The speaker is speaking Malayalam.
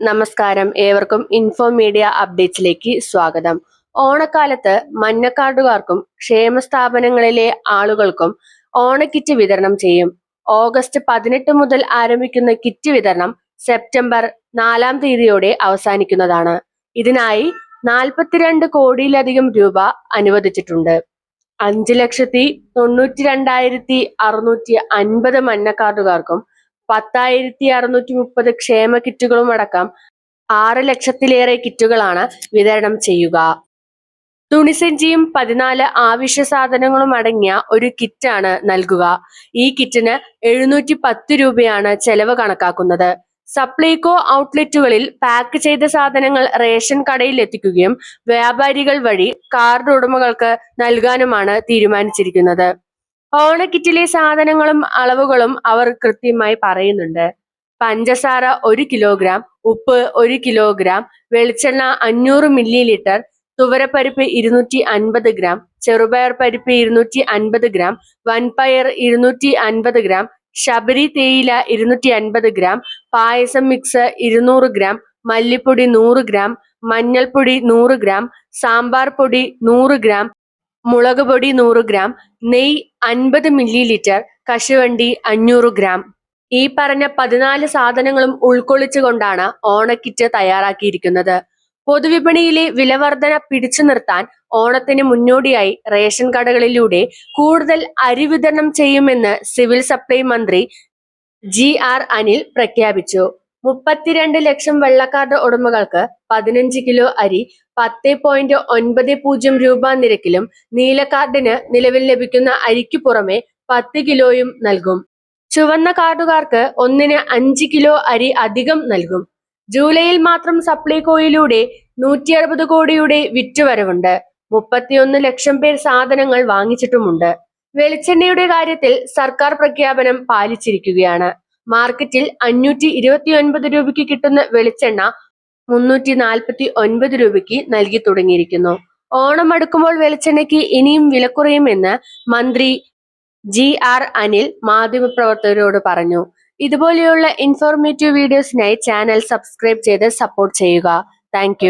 നമസ്കാരം. ഏവർക്കും ഇൻഫോ മീഡിയ അപ്ഡേറ്റ്സിലേക്ക് സ്വാഗതം. ഓണക്കാലത്ത് മഞ്ഞക്കാർഡുകാർക്കും ക്ഷേമ സ്ഥാപനങ്ങളിലെ ആളുകൾക്കും ഓണക്കിറ്റ് വിതരണം ചെയ്യും. ഓഗസ്റ്റ് പതിനെട്ട് മുതൽ ആരംഭിക്കുന്ന കിറ്റ് വിതരണം സെപ്റ്റംബർ നാലാം തീയതിയോടെ അവസാനിക്കുന്നതാണ്. ഇതിനായി നാൽപ്പത്തിരണ്ട് കോടിയിലധികം രൂപ അനുവദിച്ചിട്ടുണ്ട്. അഞ്ച് ലക്ഷത്തി തൊണ്ണൂറ്റി രണ്ടായിരത്തി അറുന്നൂറ്റി അൻപത് മഞ്ഞക്കാർഡുകാർക്കും പത്തായിരത്തി അറുന്നൂറ്റി മുപ്പത് ക്ഷേമ കിറ്റുകളും അടക്കം ആറ് ലക്ഷത്തിലേറെ കിറ്റുകളാണ് വിതരണം ചെയ്യുക. തുണിസഞ്ചിയും പതിനാല് ആവശ്യ സാധനങ്ങളും അടങ്ങിയ ഒരു കിറ്റാണ് നൽകുക. ഈ കിറ്റിന് എഴുന്നൂറ്റി പത്ത് രൂപയാണ് ചെലവ് കണക്കാക്കുന്നത്. സപ്ലൈകോ ഔട്ട്ലെറ്റുകളിൽ പാക്ക് ചെയ്ത സാധനങ്ങൾ റേഷൻ കടയിൽ എത്തിക്കുകയും വ്യാപാരികൾ വഴി കാർഡ് ഉടമകൾക്ക് നൽകാനുമാണ് തീരുമാനിച്ചിരിക്കുന്നത്. ഓണക്കിറ്റിലെ സാധനങ്ങളും അളവുകളും അവർ കൃത്യമായി പറയുന്നുണ്ട്. പഞ്ചസാര ഒരു കിലോഗ്രാം ഉപ്പ് ഒരു കിലോഗ്രാം വെളിച്ചെണ്ണ അഞ്ഞൂറ് മില്ലി ലിറ്റർ തുവരപ്പരിപ്പ് ഇരുന്നൂറ്റി അൻപത് ഗ്രാം ചെറുപയർ പരിപ്പ് ഇരുന്നൂറ്റി അൻപത് ഗ്രാം വൻപയർ ഇരുന്നൂറ്റി അൻപത് ഗ്രാം ശബരി തേയില ഇരുന്നൂറ്റി അൻപത് ഗ്രാം പായസം മിക്സ് ഇരുന്നൂറ് ഗ്രാം മല്ലിപ്പൊടി നൂറ് ഗ്രാം മഞ്ഞൾപ്പൊടി നൂറ് ഗ്രാം സാമ്പാർ പൊടി നൂറ് ഗ്രാം മുളക് പൊടി നൂറ് ഗ്രാം നെയ് അൻപത് മില്ലി ലിറ്റർ കശുവണ്ടി അഞ്ഞൂറ് ഗ്രാം. ഈ പറഞ്ഞ പതിനാല് സാധനങ്ങളും ഉൾക്കൊള്ളിച്ചുകൊണ്ടാണ് ഓണക്കിറ്റ് തയ്യാറാക്കിയിരിക്കുന്നത്. പൊതുവിപണിയിലെ വിലവർധന പിടിച്ചു നിർത്താൻ ഓണത്തിന് മുന്നോടിയായി റേഷൻ കടകളിലൂടെ കൂടുതൽ അരി വിതരണം ചെയ്യുമെന്ന് സിവിൽ സപ്ലൈ മന്ത്രി ജി ആർ അനിൽ പ്രഖ്യാപിച്ചു. മുപ്പത്തിരണ്ട് ലക്ഷം വെള്ളക്കാർഡ് ഉടമകൾക്ക് പതിനഞ്ച് കിലോ അരി പത്ത് പോയിന്റ് ഒൻപത് പൂജ്യം രൂപ നിരക്കിലും നീലക്കാർഡിന് നിലവിൽ ലഭിക്കുന്ന അരിക്കു പുറമെ പത്ത് കിലോയും നൽകും. ചുവന്ന കാർഡുകാർക്ക് ഒന്നിന് അഞ്ച് കിലോ അരി അധികം നൽകും. ജൂലൈയിൽ മാത്രം സപ്ലൈകോയിലൂടെ നൂറ്റി അറുപത് കോടിയുടെ വിറ്റുവരവുണ്ട്. മുപ്പത്തിയൊന്ന് ലക്ഷം പേർ സാധനങ്ങൾ വാങ്ങിച്ചിട്ടുമുണ്ട്. വെളിച്ചെണ്ണയുടെ കാര്യത്തിൽ സർക്കാർ പ്രഖ്യാപനം പാലിച്ചിരിക്കുകയാണ്. മാർക്കറ്റിൽ അഞ്ഞൂറ്റി ഇരുപത്തി ഒൻപത് രൂപയ്ക്ക് കിട്ടുന്ന വെളിച്ചെണ്ണ മുന്നൂറ്റി നാൽപ്പത്തി ഒൻപത് രൂപയ്ക്ക് നൽകി തുടങ്ങിയിരിക്കുന്നു. ഓണം അടുക്കുമ്പോൾ വെളിച്ചെണ്ണയ്ക്ക് ഇനിയും വില കുറയുമെന്ന് മന്ത്രി ജി ആർ അനിൽ മാധ്യമപ്രവർത്തകരോട് പറഞ്ഞു. ഇതുപോലെയുള്ള ഇൻഫോർമേറ്റീവ് വീഡിയോസിനായി ചാനൽ സബ്സ്ക്രൈബ് ചെയ്ത് സപ്പോർട്ട് ചെയ്യുക. താങ്ക്